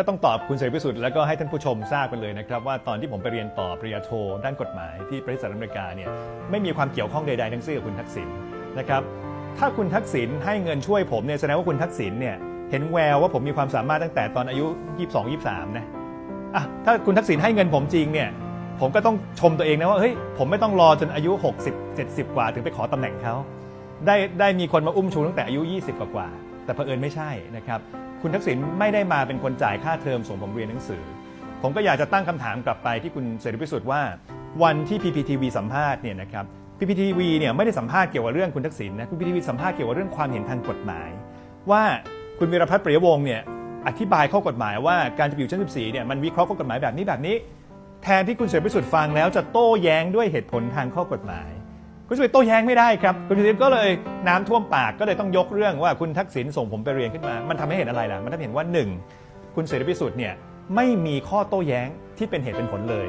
ก็ต้องตอบคุณเสรีพิสุทธิ์แล้วก็ให้ท่านผู้ชมทราบกันเลยนะครับว่าตอนที่ผมไปเรียนต่อปริญญาโทด้านกฎหมายที่ประเทศสหรัฐอเมริกาเนี่ยไม่มีความเกี่ยวข้องใดๆทั้งสิ้นกับคุณทักษิณนะครับถ้าคุณทักษิณให้เงินช่วยผมเนี่ยแสดงว่าคุณทักษิณเนี่ยเห็นแววว่าผมมีความสามารถตั้งแต่ตอนอายุ 22 23นะอะถ้าคุณทักษิณให้เงินผมจริงเนี่ยผมก็ต้องชมตัวเองนะว่าเฮ้ยผมไม่ต้องรอจนอายุ 60 70 กว่า ถึงไปขอตำแหน่งเขาได้ได้มีคนมาอุ้มชูตั้งแต่อายุ 20 กว่า แต่เผอิญไม่ใช่นะครับคุณทักษิณไม่ได้มาเป็นคนจ่ายค่าเทอมส่งผมเรียนหนังสือ ผมก็อยากจะตั้งคำถามกลับไปที่คุณเสรีพิสุทธิ์ว่าวันที่ PPTV สัมภาษณ์เนี่ยนะครับ PPTV เนี่ยไม่ได้สัมภาษณ์เกี่ยวกับเรื่องคุณทักษิณนะ PPTV สัมภาษณ์เกี่ยวกับเรื่องความเห็นทางกฎหมาย ว่าคุณวีรพัฒน์ปริยวงศ์เนี่ยอธิบายข้อกฎหมายว่าการจะอยู่ชั้น 14 เนี่ยมันวิเคราะห์ข้อกฎหมายแบบนี้แบบนี้ แทนที่คุณเสรีพิสุทธิ์ฟังแล้วจะโต้แย้งด้วยเหตุผลทางข้อกฎหมาย คุณชุวิทย์โต้แย้งไม่ได้ครับคุณชุวิทย์ก็เลยน้ำท่วมปากก็เลยต้องยกเรื่องว่าคุณทักษิณส่งผมไปเรียนขึ้นมา มันทำให้เห็นอะไรล่ะ มันทำให้เห็นว่าหนึ่งคุณเสรีพิสุทธิ์เนี่ยไม่มีข้อโต้แย้งที่เป็นเหตุเป็นผลเลย